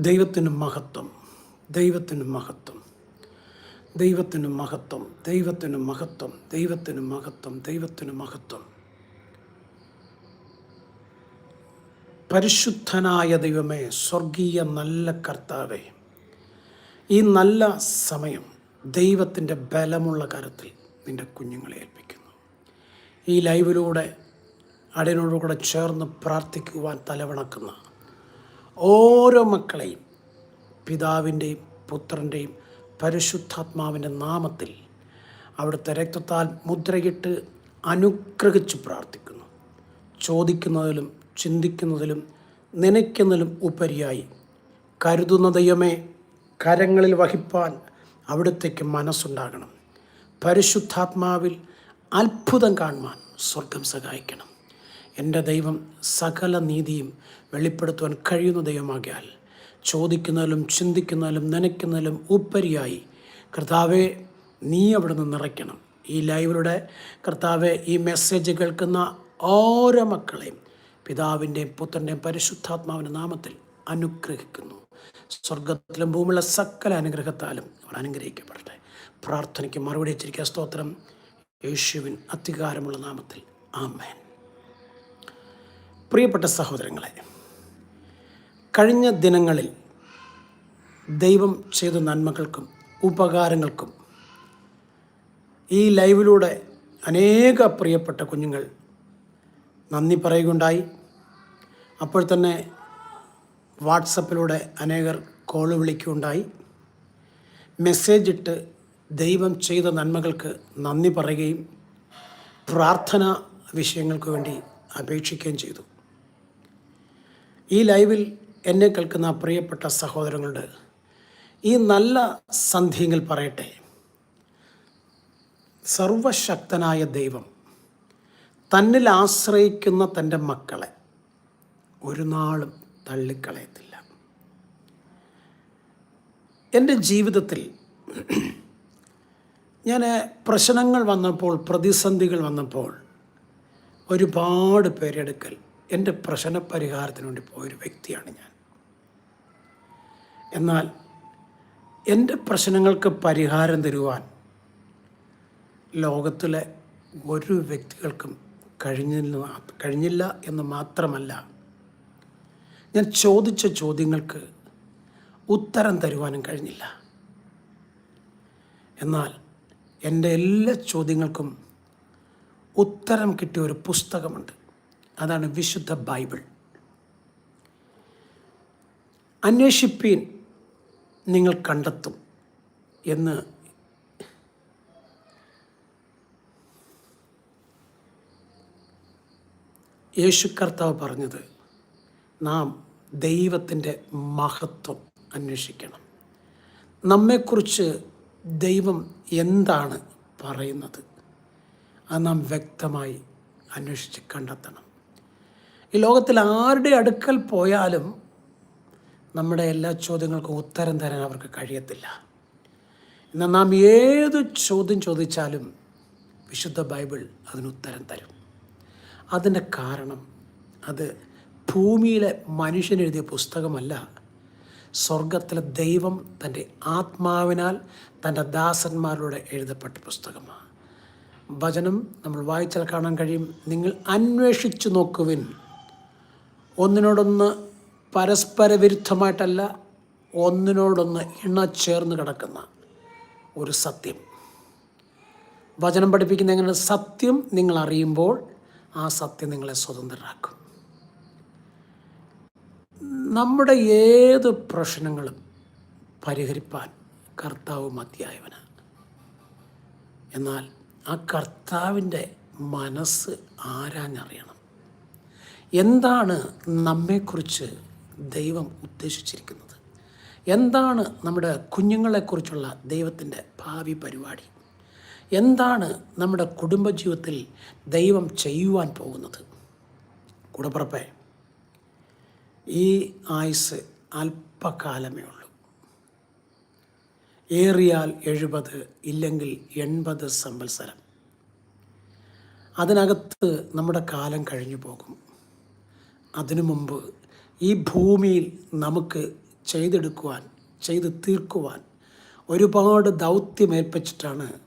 ദൈവത്തിന് മഹത്വം ദൈവത്തിന് മഹത്വം ദൈവത്തിന് മഹത്വം ദൈവത്തിന് മഹത്വം ദൈവത്തിന് മഹത്വം ദൈവത്തിന് മഹത്വം. പരിശുദ്ധനായ ദൈവമേ സ്വർഗീയ നല്ല കർത്താവേ ഈ നല്ല സമയം ദൈവത്തിന്റെ ബലമുള്ള കരത്തിൽ നിന്റെ കുഞ്ഞുങ്ങളെ ഏൽപ്പിക്കുന്നു. ഈ ലൈവിലൂടെ അടിനോടുകൂടെ ചേർന്ന് പ്രാർത്ഥിക്കുവാൻ തലവണക്കുന്ന ഓരോ മക്കളെയും പിതാവിന്റെയും പുത്രന്റെയും പരിശുദ്ധാത്മാവിന്റെ നാമത്തിൽ അവിടുത്തെ രക്തത്താൽ മുദ്രയിട്ട് അനുഗ്രഹിച്ചു പ്രാർത്ഥിക്കുന്നു. ചോദിക്കുന്നതിലും ചിന്തിക്കുന്നതിലും നനയ്ക്കുന്നതിലും ഉപരിയായി കരുതുന്ന ദൈവമേ കരങ്ങളിൽ വഹിപ്പാൻ അവിടുത്തേക്ക് മനസ്സുണ്ടാകണം. പരിശുദ്ധാത്മാവിൽ അത്ഭുതം കാണുവാൻ സ്വർഗം സഹായിക്കണം. എന്റെ ദൈവം സകല നീതിയും വെളിപ്പെടുത്തുവാൻ കഴിയുന്ന ദൈവമാകിയാൽ ചോദിക്കുന്നതിലും ചിന്തിക്കുന്നതിലും നനയ്ക്കുന്നതിലും ഉപരിയായി കർത്താവെ നീ അവിടെ നിന്ന് നിറയ്ക്കണം. ഈ ലൈവിലൂടെ കർത്താവെ ഈ മെസ്സേജ് കേൾക്കുന്ന ഓരോ മക്കളെയും പിതാവിന്റെയും പുത്രന്റെയും പരിശുദ്ധാത്മാവിന്റെ നാമത്തിൽ അനുഗ്രഹിക്കുന്നു. സ്വർഗത്തിലും ഭൂമിയുള്ള സകല അനുഗ്രഹത്താലും അവർ അനുഗ്രഹിക്കപ്പെടട്ടെ. പ്രാർത്ഥനയ്ക്ക് മറുപടി വെച്ചിരിക്കുക സ്തോത്രം. യേശുവിൻ അധികാരമുള്ള നാമത്തിൽ. ആമേൻ. പ്രിയപ്പെട്ട സഹോദരങ്ങളെ കഴിഞ്ഞ ദിനങ്ങളിൽ ദൈവം ചെയ്ത നന്മകൾക്കും ഉപകാരങ്ങൾക്കും ഈ ലൈവിലൂടെ അനേക പ്രിയപ്പെട്ട കുഞ്ഞുങ്ങൾ നന്ദി പറയുകയുണ്ടായി. അപ്പോൾ തന്നെ വാട്സപ്പിലൂടെ അനേകർ കോൾ വിളിക്കുകയുണ്ടായി. മെസ്സേജ് ഇട്ട് ദൈവം ചെയ്ത നന്മകൾക്ക് നന്ദി പറയുകയും പ്രാർത്ഥന വിഷയങ്ങൾക്ക് വേണ്ടി അപേക്ഷിക്കുകയും ചെയ്തു. ഈ ലൈവിൽ എന്നെ കേൾക്കുന്ന പ്രിയപ്പെട്ട സഹോദരങ്ങളുടെ ഈ നല്ല സന്ധ്യങ്ങൾ പറയട്ടെ. സർവശക്തനായ ദൈവം തന്നിൽ ആശ്രയിക്കുന്ന തന്റെ മക്കളെ ഒരു നാളും തള്ളിക്കളയത്തില്ല. എന്റെ ജീവിതത്തിൽ ഞാൻ പ്രശ്നങ്ങൾ വന്നപ്പോൾ പ്രതിസന്ധികൾ വന്നപ്പോൾ ഒരുപാട് പേരെടുക്കൽ എന്റെ പ്രശ്ന പരിഹാരത്തിന് വേണ്ടി പോയൊരു വ്യക്തിയാണ് ഞാൻ. എന്നാൽ എന്റെ പ്രശ്നങ്ങൾക്ക് പരിഹാരം തരുവാൻ ലോകത്തിലെ ഒരു വ്യക്തികൾക്കും കഴിഞ്ഞില്ല കഴിഞ്ഞില്ല എന്ന് മാത്രമല്ല ഞാൻ ചോദിച്ച ചോദ്യങ്ങൾക്ക് ഉത്തരം തരുവാനും കഴിഞ്ഞില്ല. എന്നാൽ എന്റെ എല്ലാ ചോദ്യങ്ങൾക്കും ഉത്തരം കിട്ടിയ ഒരു പുസ്തകമുണ്ട്. അതാണ് വിശുദ്ധ ബൈബിൾ. അന്വേഷിപ്പീൻ നിങ്ങൾ കണ്ടെത്തും എന്ന് യേശു കർത്താവ് പറഞ്ഞത് നാം ദൈവത്തിന്റെ മഹത്വം അന്വേഷിക്കണം. നമ്മെക്കുറിച്ച് ദൈവം എന്താണ് പറയുന്നത്? അത് നാം വ്യക്തമായി അന്വേഷിച്ച് കണ്ടെത്തണം. ഈ ലോകത്തിൽ ആരുടെ അടുക്കൽ പോയാലും നമ്മുടെ എല്ലാ ചോദ്യങ്ങൾക്കും ഉത്തരം തരാൻ അവർക്ക് കഴിയത്തില്ല. എന്നാൽ നാം ഏത് ചോദ്യം ചോദിച്ചാലും വിശുദ്ധ ബൈബിൾ അതിന് ഉത്തരം തരും. അതിന്റെ കാരണം അത് ഭൂമിയിലെ മനുഷ്യൻ എഴുതിയ പുസ്തകമല്ല. സ്വർഗത്തിലെ ദൈവം തന്റെ ആത്മാവിനാൽ തന്റെ ദാസന്മാരിലൂടെ എഴുതപ്പെട്ട പുസ്തകമാണ്. വചനം നമ്മൾ വായിച്ചാൽ കാണാൻ കഴിയും. നിങ്ങൾ അന്വേഷിച്ചു നോക്കുവിൻ. ഒന്നിനോടൊന്ന് പരസ്പര വിരുദ്ധമായിട്ടല്ല ഒന്നിനോടൊന്ന് ഇണചേർന്ന് കിടക്കുന്ന ഒരു സത്യം. വചനം പഠിപ്പിക്കുന്ന എങ്ങനെ സത്യം നിങ്ങൾ അറിയുമ്പോൾ ആ സത്യം നിങ്ങളെ സ്വതന്ത്രരാക്കും. നമ്മുടെ ഏത് പ്രശ്നങ്ങളും പരിഹരിപ്പാൻ കർത്താവ് മതിയായവനാണ്. എന്നാൽ ആ കർത്താവിന്റെ മനസ്സ് ആരാഞ്ഞറിയണം? എന്താണ് നമ്മെക്കുറിച്ച് ദൈവം ഉദ്ദേശിച്ചിരിക്കുന്നത്. എന്താണ് നമ്മുടെ കുഞ്ഞുങ്ങളെക്കുറിച്ചുള്ള ദൈവത്തിന്റെ ഭാവി പരിപാടി? എന്താണ് നമ്മുടെ കുടുംബജീവിതത്തിൽ ദൈവം ചെയ്യുവാൻ പോകുന്നത്? കുടപ്പുറപ്പേ ഈ ആയുസ് അല്പകാലമേ ഉള്ളൂ. ഏറിയാൽ എഴുപത് ഇല്ലെങ്കിൽ എൺപത് സംവത്സരം. അതിനകത്ത് നമ്മുടെ കാലം കഴിഞ്ഞു പോകും. അതിനു മുമ്പ് ഈ ഭൂമിയിൽ നമുക്ക് ചെയ്തെടുക്കുവാൻ ചെയ്ത് തീർക്കുവാൻ ഒരുപാട് ദൗത്യമേൽപ്പിച്ചിട്ടാണ്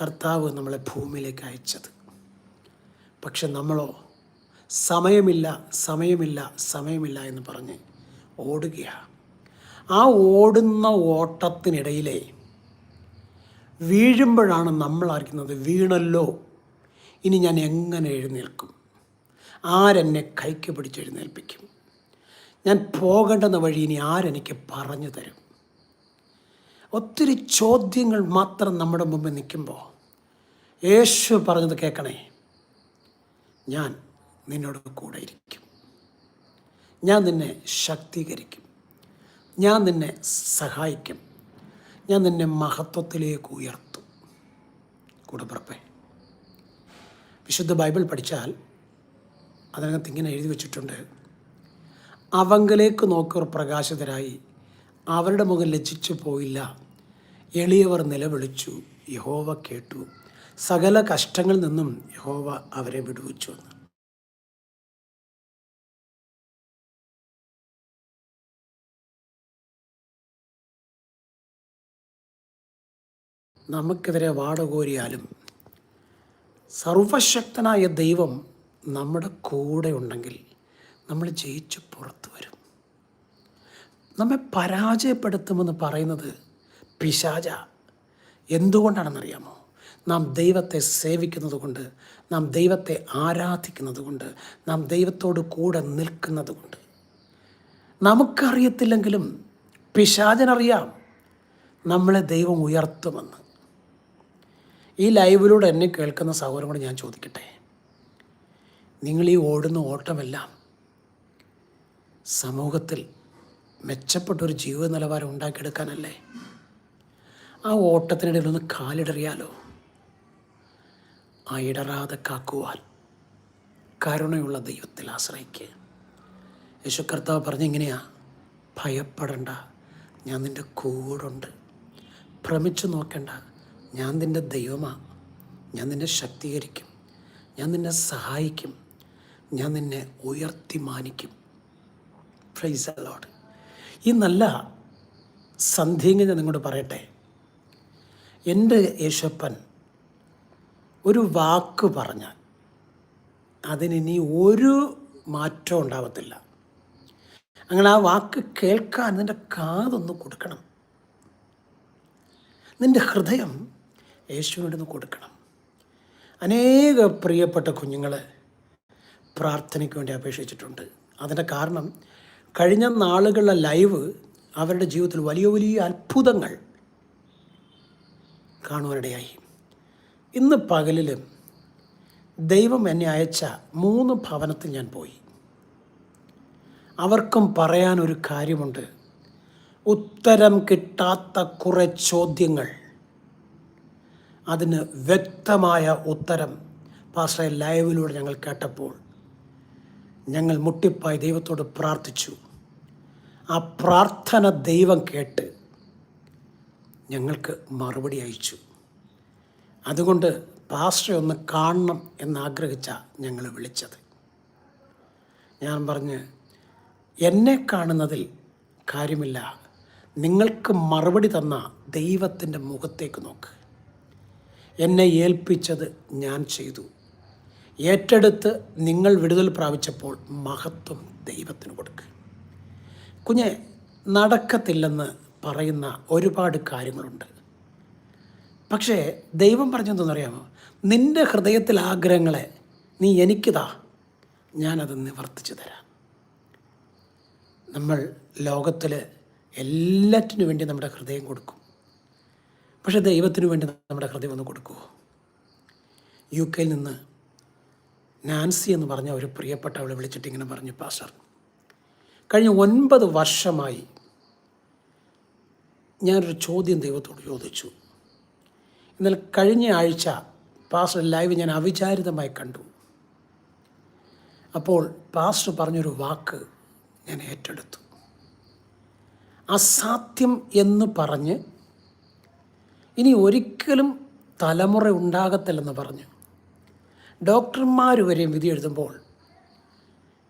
കർത്താവ് നമ്മളെ ഭൂമിയിലേക്ക് അയച്ചത്. പക്ഷെ നമ്മളോ സമയമില്ല സമയമില്ല സമയമില്ല എന്ന് പറഞ്ഞ് ഓടുകയാണ് ആ ഓടുന്ന ഓട്ടത്തിനിടയിലെ വീഴുമ്പോഴാണ് നമ്മൾ അറിയുന്നത് വീണല്ലോ. ഇനി ഞാൻ എങ്ങനെ എഴുന്നേൽക്കും? ആരെന്നെ കൈക്ക് പിടിച്ച് എഴുന്നേൽപ്പിക്കും? ഞാൻ പോകേണ്ടെന്ന വഴി ഇനി ആരെനിക്ക് പറഞ്ഞു തരും? ഒത്തിരി ചോദ്യങ്ങൾ മാത്രം നമ്മുടെ മുമ്പിൽ നിൽക്കുമ്പോൾ യേശു പറഞ്ഞത് കേൾക്കണേ ഞാൻ നിന്നോട് കൂടെ ഇരിക്കും. ഞാൻ നിന്നെ ശക്തീകരിക്കും. ഞാൻ നിന്നെ സഹായിക്കും. ഞാൻ നിന്നെ മഹത്വത്തിലേക്ക് ഉയർത്തും. കൂടപ്പുറപ്പേ വിശുദ്ധ ബൈബിൾ പഠിച്ചാൽ അതിനകത്ത് ഇങ്ങനെ എഴുതി വച്ചിട്ടുണ്ട് അവങ്കലേക്ക് നോക്കിയവർ പ്രകാശിതരായി. അവരുടെ മുഖം ലജ്ജിച്ചു പോയില്ല. എളിയവർ നിലവിളിച്ചു. യഹോവ കേട്ടു. സകല കഷ്ടങ്ങളിൽ നിന്നും യഹോവ അവരെ വിടുവിച്ചു എന്ന്. നമുക്കെതിരെ വാടകോരിയാലും സർവശക്തനായ ദൈവം നമ്മുടെ കൂടെ ഉണ്ടെങ്കിൽ നമ്മൾ ജയിച്ച് പുറത്തു വരും. നമ്മെ പരാജയപ്പെടുത്തുമെന്ന് പറയുന്നത് പിശാച. എന്തുകൊണ്ടാണെന്നറിയാമോ? നാം ദൈവത്തെ സേവിക്കുന്നത് കൊണ്ട് നാം ദൈവത്തെ ആരാധിക്കുന്നത് കൊണ്ട് നാം ദൈവത്തോട് കൂടെ നിൽക്കുന്നത് കൊണ്ട്. നമുക്കറിയത്തില്ലെങ്കിലും പിശാചനറിയാം നമ്മളെ ദൈവം ഉയർത്തുമെന്ന്. ഈ ലൈവിലൂടെ എന്നെ കേൾക്കുന്ന സഹോദരം കൂടെ ഞാൻ ചോദിക്കട്ടെ? നിങ്ങൾ ഈ ഓടുന്ന ഓട്ടമെല്ലാം സമൂഹത്തിൽ മെച്ചപ്പെട്ടൊരു ജീവിത നിലവാരം ഉണ്ടാക്കിയെടുക്കാനല്ലേ? ആ ഓട്ടത്തിനിടയിൽ ഒന്ന് കാലിടറിയാലോ? ആ ഇടറാതെ കാക്കുവാൻ കരുണയുള്ള ദൈവത്തിൽ ആശ്രയിക്കുക യേശു കർത്താവ് പറഞ്ഞിങ്ങനെയാ ഭയപ്പെടണ്ട ഞാൻ നിന്റെ കൂടുണ്ട്. ഭ്രമിച്ചു നോക്കണ്ട ഞാൻ നിന്റെ ദൈവമാ. ഞാൻ നിന്നെ ശക്തീകരിക്കും. ഞാൻ നിന്നെ സഹായിക്കും. ഞാൻ നിന്നെ ഉയർത്തി മാനിക്കും ഫ്രൈസ് അലോട്ട് ഈ നല്ല സന്ധ്യങ്ങ ഞാൻ നിങ്ങളോട് പറയട്ടെ. എന്റെ യേശപ്പൻ ഒരു വാക്ക് പറഞ്ഞാൽ അതിനി ഒരു മാറ്റവും ഉണ്ടാവത്തില്ല. അങ്ങനെ ആ വാക്ക് കേൾക്കാൻ നിന്റെ കാതൊന്ന് കൊടുക്കണം. നിന്റെ ഹൃദയം യേശുവിനോടൊന്ന് കൊടുക്കണം. അനേക പ്രിയപ്പെട്ട കുഞ്ഞുങ്ങൾ പ്രാർത്ഥനയ്ക്ക് വേണ്ടി അപേക്ഷിച്ചിട്ടുണ്ട്. അതിന്റെ കാരണം കഴിഞ്ഞ നാളുകളിലെ ലൈവ് അവരുടെ ജീവിതത്തിൽ വലിയ വലിയ അത്ഭുതങ്ങൾ കാണുവാനിടയായി. ഇന്ന് പകലിലും ദൈവം എന്നെ അയച്ച മൂന്ന് ഭവനത്തിൽ ഞാൻ പോയി. അവർക്കും പറയാനൊരു കാര്യമുണ്ട്. ഉത്തരം കിട്ടാത്ത കുറേ ചോദ്യങ്ങൾ. അതിന് വ്യക്തമായ ഉത്തരം പാസ്റ്റർ ലൈവിലൂടെ ഞങ്ങൾ കേട്ടപ്പോൾ ഞങ്ങൾ മുട്ടിപ്പായി ദൈവത്തോട് പ്രാർത്ഥിച്ചു. ആ പ്രാർത്ഥന ദൈവം കേട്ട് ഞങ്ങൾക്ക് മറുപടി അയച്ചു. അതുകൊണ്ട് പാസ്റ്ററെ ഒന്ന് കാണണം എന്നാഗ്രഹിച്ച ഞങ്ങൾ വിളിച്ചത്. ഞാൻ പറഞ്ഞ് എന്നെ കാണുന്നതിൽ കാര്യമില്ല. നിങ്ങൾക്ക് മറുപടി തന്ന ദൈവത്തിന്റെ മുഖത്തേക്ക് നോക്ക്. എന്നെ ഏൽപ്പിച്ചത് ഞാൻ ചെയ്തു. ഏറ്റെടുത്ത് നിങ്ങൾ വിടുതൽ പ്രാപിച്ചപ്പോൾ മഹത്വം ദൈവത്തിന് കൊടുക്കുക കുഞ്ഞെ നടക്കത്തില്ലെന്ന് പറയുന്ന ഒരുപാട് കാര്യങ്ങളുണ്ട്. പക്ഷേ ദൈവം പറഞ്ഞെന്തെന്നറിയാമോ? നിന്റെ ഹൃദയത്തിൽ ആഗ്രഹങ്ങളെ നീ എനിക്കിതാ ഞാനത് നിവർത്തിച്ചു തരാം. നമ്മൾ ലോകത്തിൽ എല്ലാറ്റിനു വേണ്ടി നമ്മുടെ ഹൃദയം കൊടുക്കും. പക്ഷേ ദൈവത്തിനു വേണ്ടി നമ്മുടെ ഹൃദയം ഒന്ന് കൊടുക്കുമോ യു കെയിൽ നിന്ന് നാൻസി എന്ന് പറഞ്ഞ ഒരു പ്രിയപ്പെട്ട അവളെ വിളിച്ചിട്ട് ഇങ്ങനെ പറഞ്ഞു പാസ്റ്റർ കഴിഞ്ഞ ഒൻപത് വർഷമായി ഞാനൊരു ചോദ്യം ദൈവത്തോട് ചോദിച്ചു. എന്നാൽ കഴിഞ്ഞ ആഴ്ച പാസ്റ്റർ ലൈവ് ഞാൻ അവിചാരിതമായി കണ്ടു. അപ്പോൾ പാസ്റ്റർ പറഞ്ഞൊരു വാക്ക് ഞാൻ ഏറ്റെടുത്തു. അസാധ്യം എന്ന് പറഞ്ഞ് ഇനി ഒരിക്കലും തലമുറ ഉണ്ടാകത്തില്ലെന്ന് പറഞ്ഞു. ഡോക്ടർമാർ വരെയും വിധി എഴുതുമ്പോൾ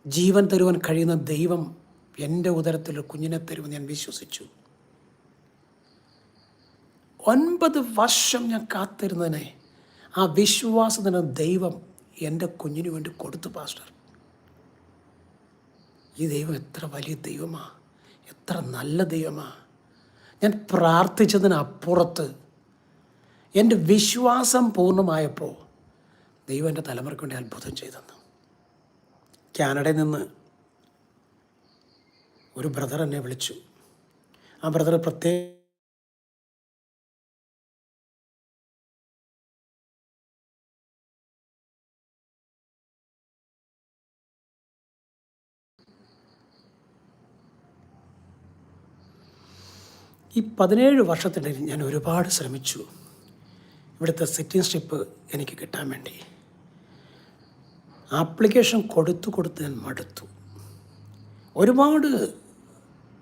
ജീവൻ തരുവാൻ കഴിയുന്ന ദൈവം എന്റെ ഉദരത്തിൽ കുഞ്ഞിനെ തരുമെന്ന് ഞാൻ വിശ്വസിച്ചു. ഒൻപത് വർഷം ഞാൻ കാത്തിരുന്നതിനെ ആ വിശ്വാസത്തിന് ദൈവം എന്റെ കുഞ്ഞിന് വേണ്ടി കൊടുത്തു പാസ്റ്റർ. ഈ ദൈവം എത്ര വലിയ ദൈവമാ എത്ര നല്ല ദൈവമാ. ഞാൻ പ്രാർത്ഥിച്ചതിനപ്പുറത്ത് എന്റെ വിശ്വാസം പൂർണമായപ്പോൾ ദൈവം എന്റെ തലമുറയ്ക്ക് വേണ്ടി അത്ഭുതം ചെയ്തെന്ന്. കാനഡയിൽ നിന്ന് ഒരു ബ്രദർ എന്നെ വിളിച്ചു. ആ ബ്രദർ പ്രത്യേക ഈ പതിനേഴ് വർഷത്തിനിടയിൽ ഞാൻ ഒരുപാട് ശ്രമിച്ചു. ഇവിടുത്തെ സിറ്റിംഗ്ഷിപ്പ് എനിക്ക് കിട്ടാൻ വേണ്ടി. ആപ്ലിക്കേഷൻ കൊടുത്തു കൊടുത്ത് ഞാൻ മടുത്തു. ഒരുപാട്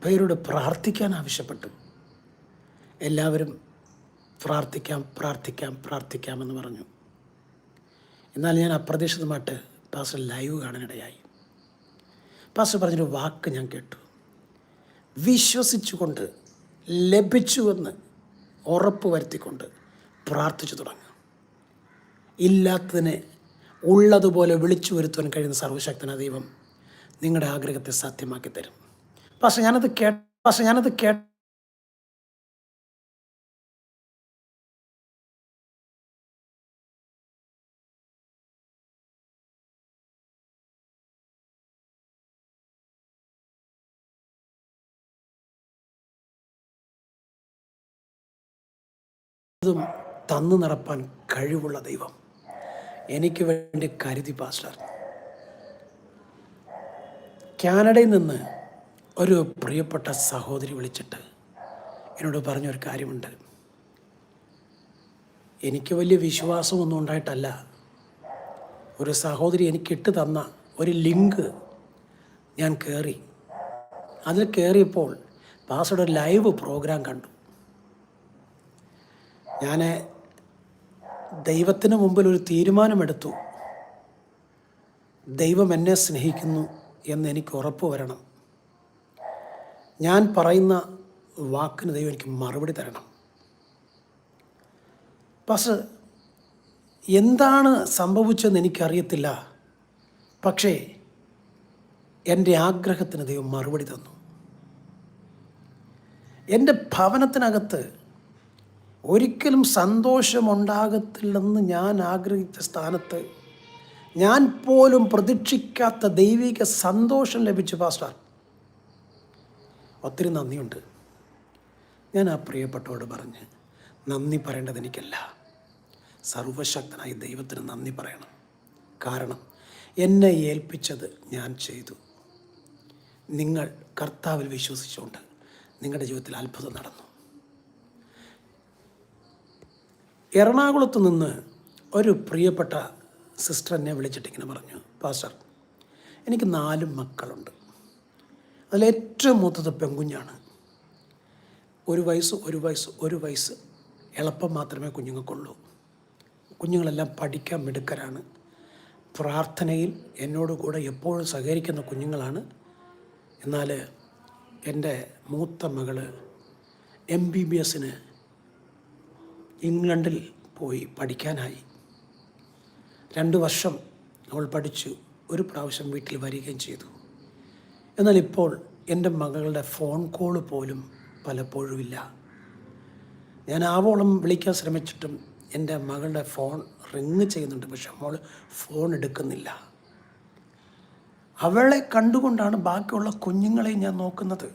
പേരോട് പ്രാർത്ഥിക്കാൻ ആവശ്യപ്പെട്ടു. എല്ലാവരും പ്രാർത്ഥിക്കാം പ്രാർത്ഥിക്കാം പ്രാർത്ഥിക്കാമെന്ന് പറഞ്ഞു. എന്നാൽ ഞാൻ അപ്രതീക്ഷിതമായിട്ട് പാസ് ലൈവ് കാണാനിടയായി. പാസ്റ്റർ പറഞ്ഞൊരു വാക്ക് ഞാൻ കേട്ടു. വിശ്വസിച്ചുകൊണ്ട് ലഭിച്ചുവെന്ന് ഉറപ്പ് വരുത്തിക്കൊണ്ട് പ്രാർത്ഥിച്ചു തുടങ്ങുക. ഇല്ലാത്തതിനെ ഉള്ളതുപോലെ വിളിച്ചു വരുത്തുവാൻ കഴിയുന്ന സർവശക്തന ദൈവം നിങ്ങളുടെ ആഗ്രഹത്തെ സാധ്യമാക്കി തരും. പക്ഷെ ഞാനത് കേ പക്ഷെ ഞാനത് കേ തന്നു നിറപ്പാൻ കഴിവുള്ള ദൈവം. എനിക്ക് വേണ്ടി കരുതി പാസ്റ്റർ. കാനഡയിൽ നിന്ന് ഒരു പ്രിയപ്പെട്ട സഹോദരി വിളിച്ചിട്ട് എന്നോട് പറഞ്ഞൊരു കാര്യമുണ്ട്. എനിക്ക് വലിയ വിശ്വാസമൊന്നും ഉണ്ടായിട്ടല്ല. ഒരു സഹോദരി എനിക്ക് ഇട്ട് തന്ന ഒരു ലിങ്ക് ഞാൻ കയറി അതിൽ കയറിയപ്പോൾ പാസ്റ്ററുടെ ലൈവ് പ്രോഗ്രാം കണ്ടു. ഞാൻ ദൈവത്തിന് മുമ്പിൽ ഒരു തീരുമാനമെടുത്തു. ദൈവം എന്നെ സ്നേഹിക്കുന്നു എന്ന് എനിക്ക് ഉറപ്പ് വരണം. ഞാൻ പറയുന്ന വാക്കിന് ദൈവം എനിക്ക് മറുപടി തരണം. പക്ഷേ എന്താണ് സംഭവിച്ചതെന്ന് എനിക്കറിയത്തില്ല. പക്ഷേ എന്റെ ആഗ്രഹത്തിന് ദൈവം മറുപടി തന്നു. എന്റെ ഭവനത്തിനകത്ത് ഒരിക്കലും സന്തോഷമുണ്ടാകത്തില്ലെന്ന് ഞാൻ ആഗ്രഹിച്ച സ്ഥാനത്ത് ഞാൻ പോലും പ്രതീക്ഷിക്കാത്ത ദൈവിക സന്തോഷം ലഭിച്ചു പാസ്റ്റർ. ഒത്തിരി നന്ദിയുണ്ട്. ഞാൻ ആ പ്രിയപ്പെട്ടവരോട് പറഞ്ഞ് നന്ദി പറയേണ്ടത് എനിക്കല്ല. സർവശക്തനായ ദൈവത്തിന് നന്ദി പറയണം. കാരണം എന്നെ ഏൽപ്പിച്ചത് ഞാൻ ചെയ്തു. നിങ്ങൾ കർത്താവിൽ വിശ്വസിച്ചുകൊണ്ട് നിങ്ങളുടെ ജീവിതത്തിൽ അത്ഭുതം നടന്നു. എറണാകുളത്ത് നിന്ന് ഒരു പ്രിയപ്പെട്ട സിസ്റ്റർ എന്നെ വിളിച്ചിട്ട് ഇങ്ങനെ പറഞ്ഞു പാസ്റ്റർ എനിക്ക് നാല് മക്കളുണ്ട്. അതിലേറ്റവും മൂത്തത് പെൺകുഞ്ഞാണ്. ഒരു വയസ്സ് ഒരു വയസ്സ് ഒരു വയസ്സ് എളുപ്പം മാത്രമേ കുഞ്ഞുങ്ങൾക്കുള്ളൂ. കുഞ്ഞുങ്ങളെല്ലാം പഠിക്കാൻ മിടുക്കരാണ്. പ്രാർത്ഥനയിൽ എന്നോട് കൂടെ എപ്പോഴും സഹകരിക്കുന്ന കുഞ്ഞുങ്ങളാണ്. എന്നാൽ എന്റെ മൂത്ത മകൾ എം ബി ബി എസിന് ഇംഗ്ലണ്ടിൽ പോയി പഠിക്കാനായി. രണ്ട് വർഷം അവൾ പഠിച്ചു ഒരു പ്രാവശ്യം വീട്ടിൽ വരികയും ചെയ്തു. എന്നാൽ ഇപ്പോൾ എന്റെ മകളുടെ ഫോൺ കോൾ പോലും പലപ്പോഴും ഇല്ല. ഞാൻ ആവോളം വിളിക്കാൻ ശ്രമിച്ചിട്ടും എന്റെ മകളുടെ ഫോൺ റിങ് ചെയ്യുന്നുണ്ട് പക്ഷെ അവൾ ഫോൺ എടുക്കുന്നില്ല. അവളെ കണ്ടുകൊണ്ടാണ് ബാക്കിയുള്ള കുഞ്ഞുങ്ങളെ ഞാൻ നോക്കുന്നത്.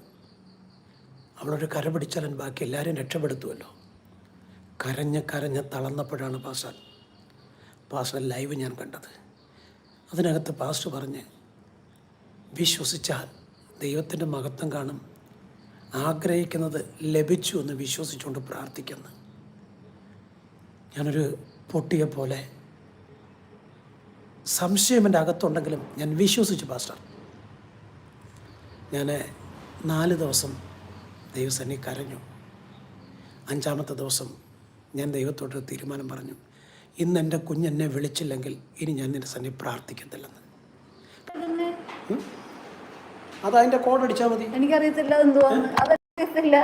അവളൊരു കര പിടിച്ചാലും ബാക്കി എല്ലാവരും രക്ഷപ്പെടുത്തുമല്ലോ. കരഞ്ഞ് കരഞ്ഞ് തളർന്നപ്പോഴാണ് പാസ്റ്റർ പാസ്റ്റർ ലൈവ് ഞാൻ കണ്ടത്. അതിനകത്ത് പാസ്റ്റർ പറഞ്ഞ് വിശ്വസിച്ചാൽ ദൈവത്തിന്റെ മഹത്വം കാണും. ആഗ്രഹിക്കുന്നത് ലഭിച്ചു എന്ന് വിശ്വസിച്ചുകൊണ്ട് പ്രാർത്ഥിക്കുന്നു. ഞാനൊരു പൊട്ടിയെ പോലെ സംശയം എന്റെ അകത്തുണ്ടെങ്കിലും ഞാൻ വിശ്വസിച്ചു പാസ്റ്റർ. ഞാൻ നാല് ദിവസം ദൈവസന്നി കരഞ്ഞു. അഞ്ചാമത്തെ ദിവസം ഞാൻ ദൈവത്തോട് തീരുമാനം പറഞ്ഞു. ഇന്ന് എന്റെ കുഞ്ഞെന്നെ വിളിച്ചില്ലെങ്കിൽ ഇനി ഞാൻ നിന്റെ സന്നി പ്രാർത്ഥിക്കത്തില്ലെന്ന്. അത് അതിന്റെ കോഡ് അടിച്ചാൽ മതി. എനിക്കറിയത്തില്ല അതറിയത്തില്ല.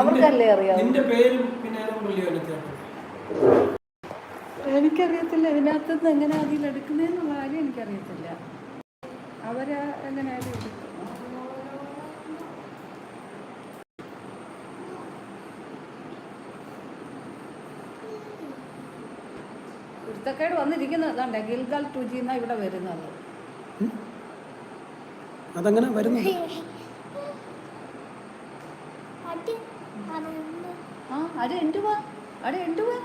അവർക്കല്ലേ അറിയാം എനിക്കറിയത്തില്ല. ഇതിനകത്തുനിന്ന് എങ്ങനെ അതിലെടുക്കുന്നതെന്നുള്ള കാര്യം എനിക്കറിയത്തില്ല. അവർ എങ്ങനെയായാലും കുരുത്തക്കേട് വന്നിരിക്കുന്നത് അതാണ്ട് ഗിൽഗാൽ ടു ജി എന്നാണ് ഇവിടെ വരുന്നത്. അതങ്ങനെ വരുന്നു. ആ അത് എന്തുവാ? അത് എന്തുവാ?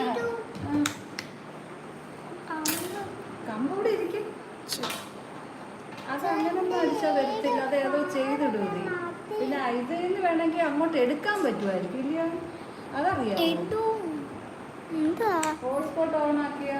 ഏതു? ആ, അന്ന് കമ്പൂടെ ഇരിക്കും. അത് അങ്ങനൊന്നും അടിച്ചാൽ വരത്തില്ല. അത് ഏതോ ചെയ്തിടും. പിന്നെ ഇതിൽ വേണമെങ്കിൽ അങ്ങോട്ട് എടുക്കാൻ പറ്റുമായിരിക്കും ഇല്ല അതറിയാം എന്താ? ഹോട്ട്സ്പോട്ട് ഓൺ ആക്കിയ.